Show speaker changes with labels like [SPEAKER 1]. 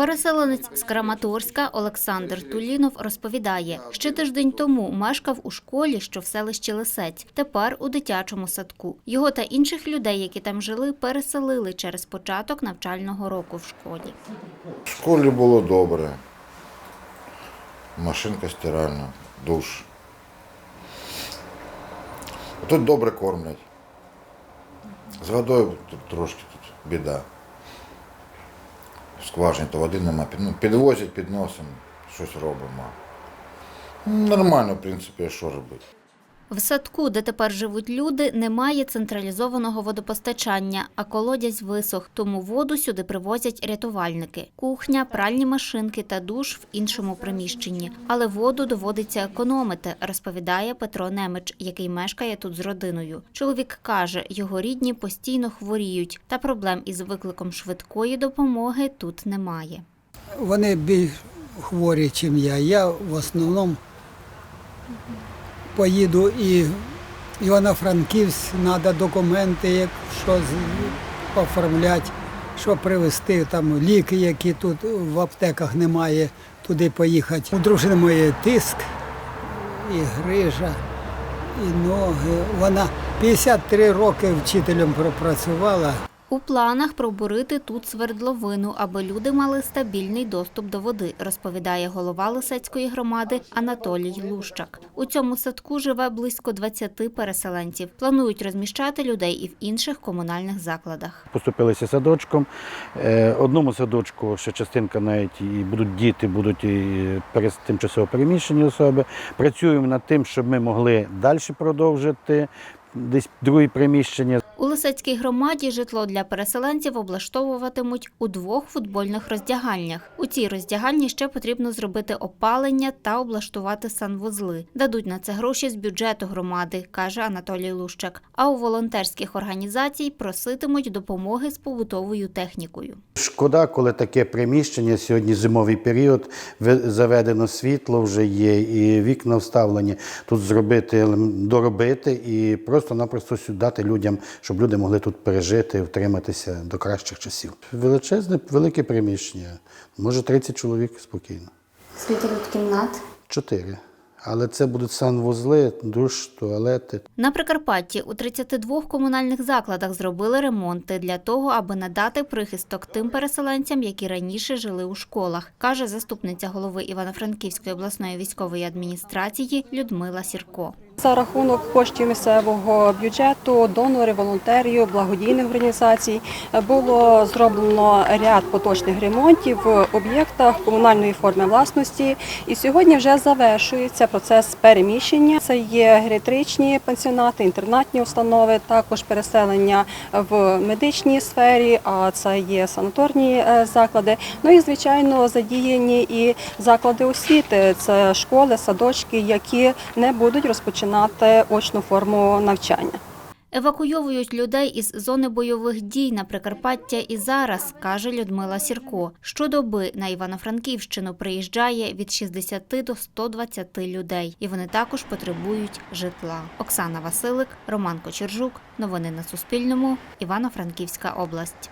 [SPEAKER 1] Переселенець з Краматорська Олександр Тулінов розповідає, ще тиждень тому мешкав у школі, що в селищі Лисець, тепер у дитячому садку. Його та інших людей, які там жили, переселили через початок навчального року в школі.
[SPEAKER 2] В школі було добре. Машинка стиральна, душ. Тут добре кормлять. З водою трошки тут біда. В скважині то води нема. Ну, підвозять, підносимо, щось робимо. Нормально, в принципі, що робити.
[SPEAKER 1] В садку, де тепер живуть люди, немає централізованого водопостачання, а колодязь висох, тому воду сюди привозять рятувальники. Кухня, пральні машинки та душ в іншому приміщенні. Але воду доводиться економити, розповідає Петро Немич, який мешкає тут з родиною. Чоловік каже, його рідні постійно хворіють, та проблем із викликом швидкої допомоги тут немає.
[SPEAKER 3] Вони більш хворі, ніж я. Я в основному поїду і Івано-Франківськ, треба документи, якщо з- оформляти, що привезти, там ліки, які тут в аптеках немає, туди поїхати. У дружини моєї тиск, і грижа, і ноги. Вона 53 роки вчителем пропрацювала.
[SPEAKER 1] У планах пробурити тут свердловину, аби люди мали стабільний доступ до води, розповідає голова Лисецької громади Анатолій Лущак. У цьому садку живе близько 20 переселенців. Планують розміщати людей і в інших комунальних закладах.
[SPEAKER 4] Поступилися садочком. Е, Одному садочку ще частинка навіть і будуть діти, будуть і перес- тимчасово переміщені особи. Працюємо над тим, щоб ми могли далі продовжити десь другі приміщення.
[SPEAKER 1] У Лисецькій громаді житло для переселенців облаштовуватимуть у двох футбольних роздягальнях. У цій роздягальні ще потрібно зробити опалення та облаштувати санвузли. Дадуть на це гроші з бюджету громади, каже Анатолій Лущак. А у волонтерських організацій проситимуть допомоги з побутовою технікою.
[SPEAKER 4] Шкода, коли таке приміщення сьогодні зимовий період, ви- заведено світло вже є, і вікна вставлені. Тут зробити, доробити і просто-напросто дати людям, щоб люди могли тут пережити, втриматися до кращих часів. Величезне, велике приміщення, може 30 чоловік спокійно.
[SPEAKER 1] Скільки тут кімнат?
[SPEAKER 4] Чотири. Але це будуть санвузли, душ, туалети.
[SPEAKER 1] На Прикарпатті у 32 комунальних закладах зробили ремонти для того, аби надати прихисток тим переселенцям, які раніше жили у школах, каже заступниця голови Івано-Франківської обласної військової адміністрації Людмила Сірко.
[SPEAKER 5] За рахунок коштів місцевого бюджету, донорів, волонтерів, благодійних організацій було зроблено ряд поточних ремонтів в об'єктах комунальної форми власності. І сьогодні вже завершується процес переміщення. Це є геріатричні пансіонати, інтернатні установи, також переселення в медичній сфері, а це є санаторні е, заклади. Ну і звичайно задіяні і заклади освіти. Це школи, садочки, які не будуть розпочинати очну форму навчання.
[SPEAKER 1] Евакуйовують людей із зони бойових дій на Прикарпаття і зараз, каже Людмила Сірко. Щодоби на Івано-Франківщину приїжджає від 60 до 120 людей, і вони також потребують житла. Оксана Василик, Роман Кочержук. Новини на Суспільному. Івано-Франківська область.